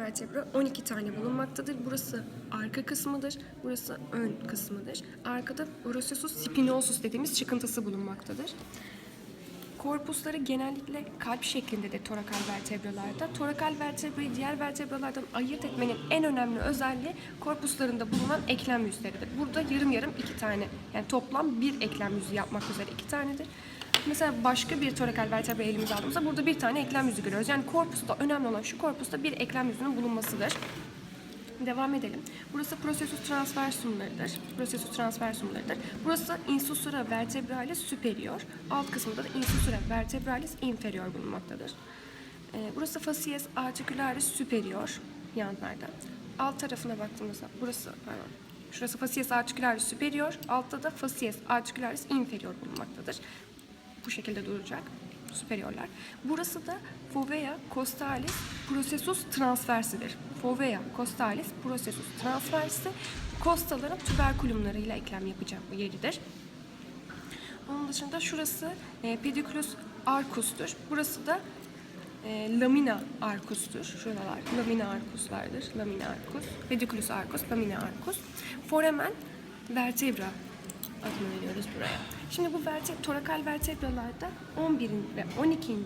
vertebra 12 tane bulunmaktadır. Burası arka kısmıdır, burası ön kısmıdır. Arkada processus spinosus dediğimiz çıkıntısı bulunmaktadır. Korpusları genellikle kalp şeklinde de torakal vertebralarda. Torakal vertebrayı diğer vertebralardan ayırt etmenin en önemli özelliği korpuslarında bulunan eklem yüzleridir. Burada yarım yarım iki tane, yani toplam bir eklem yüzü yapmak üzere iki tanedir. Mesela başka bir torakal vertebra elimize aldığımızda burada bir tane eklem yüzü görüyoruz. Yani korpusta önemli olan şu korpusta bir eklem yüzünün bulunmasıdır. Devam edelim. Burası processus transversumlarıdır. Processus transversumlarıdır. Burası insusura vertebralis superior. Alt kısmında da insusura vertebralis inferior bulunmaktadır. Ee, burası facies articularis superior yanlarda. Alt tarafına baktığımızda burası pardon, Şurası facies articularis superior, altta da facies articularis inferior bulunmaktadır. Bu şekilde duracak superiorlar. Burası da fovea costalis processus transversidir. Fovea costalis processus transversi kostaların tüberkulumlarıyla eklem yapacak bir yeridir. Onun dışında şurası e, pediculus arcus'tur. Burası da e, lamina arcus'tur. Şuralar lamina arcus'lardır. Lamina arcus, pediculus arcus, lamina arcus. Foramen vertebra adını veriyoruz buraya. Şimdi bu verte, torakal vertebralarda 11. ve 12.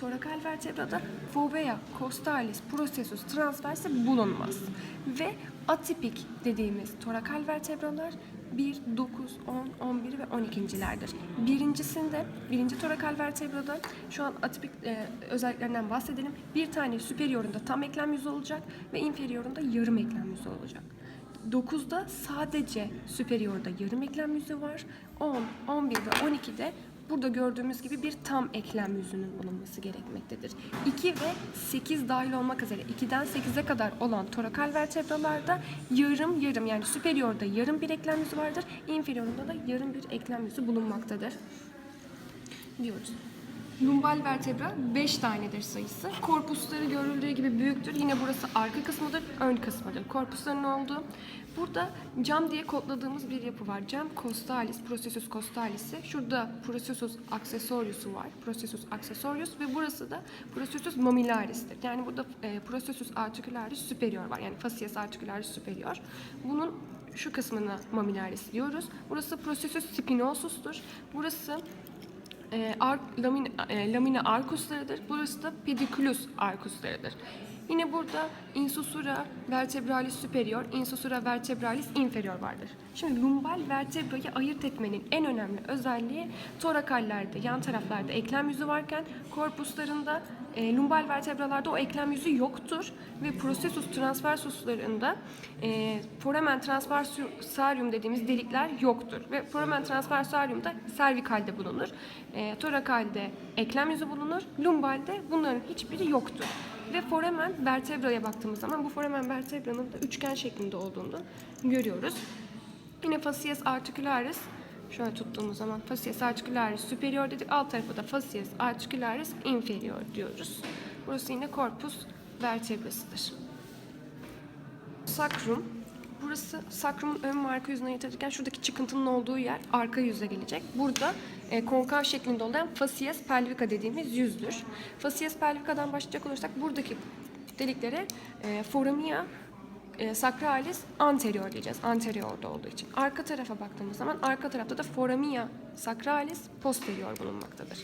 torakal vertebrada fovea costalis processus transversi bulunmaz. Ve atipik dediğimiz torakal vertebralar 1, 9, 10, 11 ve 12.lerdir. Birincisinde, birinci torakal vertebrada şu an atipik e, özelliklerinden bahsedelim. Bir tane superiorunda tam eklem yüzü olacak ve inferiorunda yarım eklem yüzü olacak. 9'da sadece superiorda yarım eklem yüzü var. 10, 11 ve 12'de burada gördüğümüz gibi bir tam eklem yüzünün bulunması gerekmektedir. 2 ve 8 dahil olmak üzere 2'den 8'e kadar olan torakal vertebralarda yarım yarım yani superiorda yarım bir eklem yüzü vardır. Inferiorunda da yarım bir eklem yüzü bulunmaktadır diyoruz. Lumbal vertebra 5 tanedir sayısı. Korpusları görüldüğü gibi büyüktür. Yine burası arka kısmıdır, ön kısmıdır. Korpusların olduğu. Burada cam diye kodladığımız bir yapı var. Cam costalis, processus costalis'i. Şurada processus accessorius'u var. Processus accessorius ve burası da processus mamillaris'tir. Yani burada e, processus articularis superior var. Yani facies articularis superior. Bunun şu kısmına mamillaris diyoruz. Burası processus spinosus'tur. Burası e, ar, lamina, e, lamina arcuslarıdır. Burası da pediculus arcuslarıdır. Yine burada insusura vertebralis superior, insusura vertebralis inferior vardır. Şimdi lumbal vertebrayı ayırt etmenin en önemli özelliği torakallerde, yan taraflarda eklem yüzü varken korpuslarında e, lumbal vertebralarda o eklem yüzü yoktur ve processus transversuslarında e, foramen transversarium dediğimiz delikler yoktur ve foramen transversarium da servikalde bulunur. E, torakalde eklem yüzü bulunur, lumbalde bunların hiçbiri yoktur. Ve foramen vertebraya baktığımız zaman bu foramen vertebranın da üçgen şeklinde olduğunu görüyoruz. Yine facies articularis Şöyle tuttuğumuz zaman facies articularis superior dedik. Alt tarafı da facies articularis inferior diyoruz. Burası yine corpus vertebrasıdır. Sakrum. Burası sakrumun ön ve arka yüzüne yatırırken şuradaki çıkıntının olduğu yer arka yüze gelecek. Burada e, konkav şeklinde olan facies pelvica dediğimiz yüzdür. Facies pelvica'dan başlayacak olursak buradaki deliklere e, foramia e, sacralis anterior diyeceğiz. Anteriorda olduğu için. Arka tarafa baktığımız zaman arka tarafta da foramia sacralis posterior bulunmaktadır.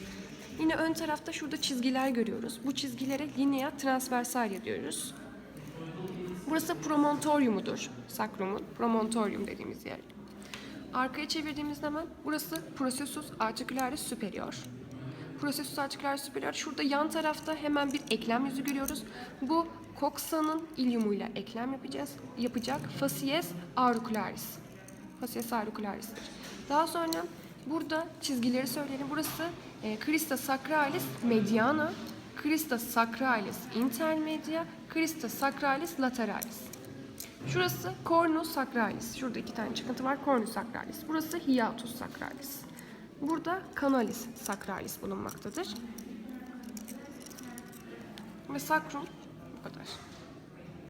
Yine ön tarafta şurada çizgiler görüyoruz. Bu çizgilere linea transversalia diyoruz. Burası promontoriumudur. Sakrumun promontorium dediğimiz yer. Arkaya çevirdiğimiz zaman burası processus articularis superior. Processus articularis superior. Şurada yan tarafta hemen bir eklem yüzü görüyoruz. Bu Coxa'nın iliumuyla eklem yapacağız. Yapacak facies auricularis. Facies auricularis'tir. Daha sonra burada çizgileri söyleyelim. Burası e, Crista sacralis mediana, Crista sacralis intermedia, Crista sacralis lateralis. Şurası cornus sacralis. Şurada iki tane çıkıntı var. Cornus sacralis. Burası hiatus sacralis. Burada canalis sacralis bulunmaktadır. Ve sakrum bu kadar.